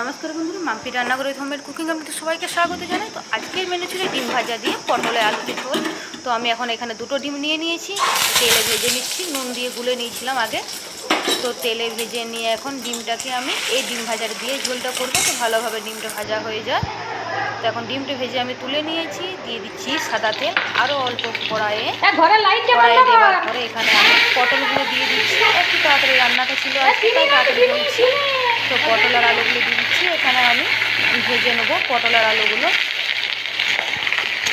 নমস্কার বন্ধুরা, মাম্পি রান্নাঘরে হোমের কুকিং আমি তো সবাইকে স্বাগত জানাই। তো আজকের মেনু ছিল ডিম ভাজা দিয়ে পটলে আলুতে ঝোল। তো আমি এখন এখানে দুটো ডিম নিয়ে নিয়েছি, তেলে ভেজে নিচ্ছি, নুন দিয়ে গুলে নিয়েছিলাম আগে। তো তেলে ভেজে নিয়ে এখন ডিমটাকে আমি এই ডিম ভাজার দিয়ে ঝোলটা করব, তো ভালোভাবে ডিমটা ভাজা হয়ে যায়। তো এখন ডিমটা ভেজে আমি তুলে নিয়েছি দিয়ে দিচ্ছি সাদা তেল আরও অল্প কড়াইয়ে। ঘরে লাইট কড়াই দেওয়ার পরে এখানে আমি পটলগুলো দিয়ে দিচ্ছি। একটু তাড়াতাড়ি রান্নাটা ছিল আজকে তাই তাড়াতাড়ি বলছি তো পটল আর আলুগুলো দিয়ে দিচ্ছি এখানে আমি ভেজে নেব পটল আর আলুগুলো।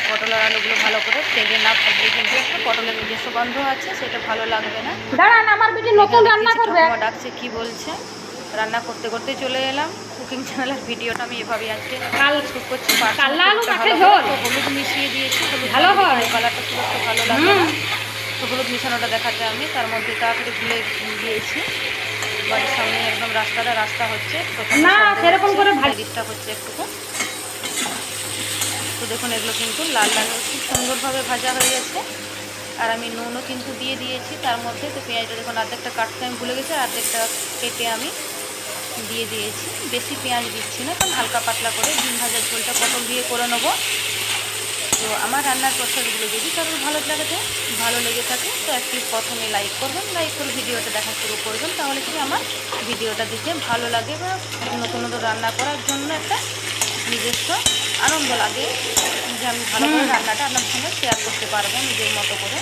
পটল আর আলুগুলো ভালো করে তেলে না ভাজলে কিন্তু একটা পটলের নিজস্ব গন্ধ আছে সেটা ভালো লাগবে না। দাঁড়ান আমার বেটি নতুন রান্না করবে। ডাকছে কি বলছে? রান্না করতে করতে চলে এলাম। কুকিং চ্যানেলের ভিডিওটা আমি এভাবে আজকে কাল শুট করছি। আলু মাখে ঝোল। হলুদ মিশিয়ে দিয়েছি ভালো হয়। কালারটা খুব একটা ভালো লাগে তো হলুদ মিশানোটা দেখাতে আমি তার মধ্যে তাড়াতাড়ি ভুলে দিয়েছি। বাড়ির সামনে একদম রাস্তাটা রাস্তা হচ্ছে না, সেরকম করে ডিস্টার্ব হচ্ছে একটুকু। তো দেখুন এগুলো কিন্তু লাল লাল খুব সুন্দরভাবে ভাজা হয়ে গেছে। আর আমি নুনও কিন্তু দিয়ে দিয়েছি তার মধ্যে তো পেঁয়াজটা দেখুন অর্ধেকটা কাটতে আমি ভুলে গেছি আর অর্ধেকটা কেটে আমি দিয়ে দিয়েছি। বেশি পেঁয়াজ দিচ্ছি না কারণ হালকা পাতলা করে ডিম ভাজার ঝোলটা পটল দিয়ে করে নেব। তো আমার রান্নার প্রসাদগুলো যদি কারোর ভালো লাগে ভালো লেগে থাকে। তো একটি প্রথমে লাইক করবেন লাইক করে ভিডিওটা দেখা শুরু করবেন তাহলে কি আমার ভিডিওটা দেখে ভালো লাগে বা নতুন নতুন রান্না করার জন্য একটা নিজস্ব আনন্দ লাগে যে আমি ভালো করে রান্নাটা আপনার সঙ্গে শেয়ার করতে পারব নিজের মতো করে।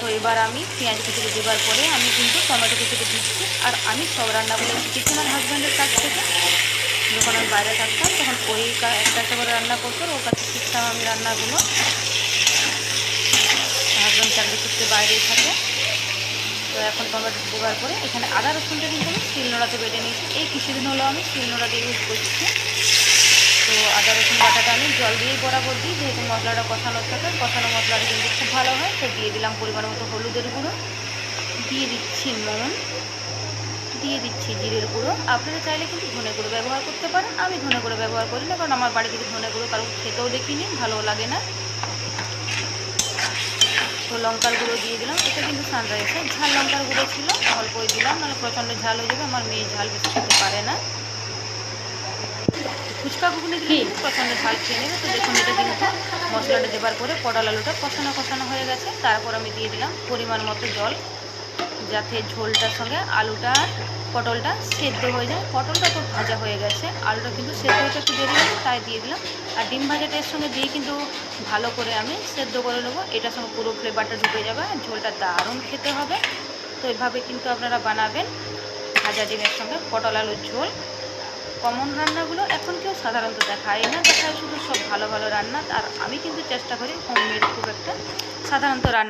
তো এবার আমি পেঁয়াজ কুচিকে দেওয়ার পরে আমি কিন্তু টমেটো কুচিকে দিচ্ছি। আর আমি সব রান্নাগুলো শিখেছি আমার হাজব্যান্ডের কাছ থেকে। যখন আমি বাইরে থাকতাম, তখন ওই একটা একটা করে রান্না করতো, ওর কাছে শিখতাম আমি রান্নাগুলো। হাজব্যান্ড চাকরি করতে বাইরেই থাকে। তো এখন টমেটো দেওয়ার পরে এখানে আদা রসুনটা কিন্তু আমি শিলনোড়াতে বেটে নিয়েছি। এই কিছুদিন হলো আমি শিলনোড়াতে ইউজ করছি। তো আদা, রসুন বাটাটা আমি জল দিয়েই বরাবর দিই। যেহেতু মশলাটা কষানো থাকে কষানো মশলাটা কিন্তু খুব ভালো হয়, তো দিয়ে দিলাম পরিমাণ মতো হলুদের গুঁড়ো। দিয়ে দিচ্ছি নুন, দিয়ে দিচ্ছি জিরের গুঁড়ো। আপনারা চাইলে কিন্তু ধনে গুঁড়ো ব্যবহার করতে পারেন। আমি ধনে গুঁড়ো ব্যবহার করি না, কারণ আমার বাড়ি বাড়িতে ধনে গুঁড়ো কারণ খেতেও দেখিনি, ভালো লাগে না। তো লঙ্কার গুঁড়ো দিয়ে দিলাম। এটা কিন্তু সানরাইসের ঝাল লঙ্কার গুঁড়ো ছিল, অল্পই দিলাম, নাহলে প্রচণ্ড ঝাল হয়ে যাবে। আমার মেয়ে ঝাল বেশি খেতে পারে না। ফুচকা ঘুগনি দিলে প্রচণ্ড ঝাল খেয়ে নেবে। তো দেখুন এটা কিন্তু মশলাটা দেবার পরে পটল আলুটা কষানো কষানো হয়ে গেছে। তারপর আমি দিয়ে দিলাম পরিমাণ মতো জল যাতে ঝোলটার সঙ্গে আলুটা আর পটলটা সেদ্ধ হয়ে যায়। পটলটা তো ভাজা হয়ে গেছে। আলুটা কিন্তু সেদ্ধ হতে একটু দেরি হবে তাই দিয়ে দিলাম। আর ডিম ভাজাটা এর সঙ্গে দিয়ে কিন্তু ভালো করে আমি সেদ্ধ করে নেব। এটার সঙ্গে পুরো ফ্লেভারটা ঢুকে যাবে। আর ঝোলটা দারুণ খেতে হবে। তো এভাবে কিন্তু আপনারা বানাবেন ভাজা ডিমের সঙ্গে পটল আলুর ঝোল। কমন রান্নাগুলো এখন কেউ সাধারণত দেখায় না, দেখায় শুধু সব ভালো ভালো রান্না, আর আমি কিন্তু চেষ্টা করি হোমমেড খুব একটা সাধারণত রান্না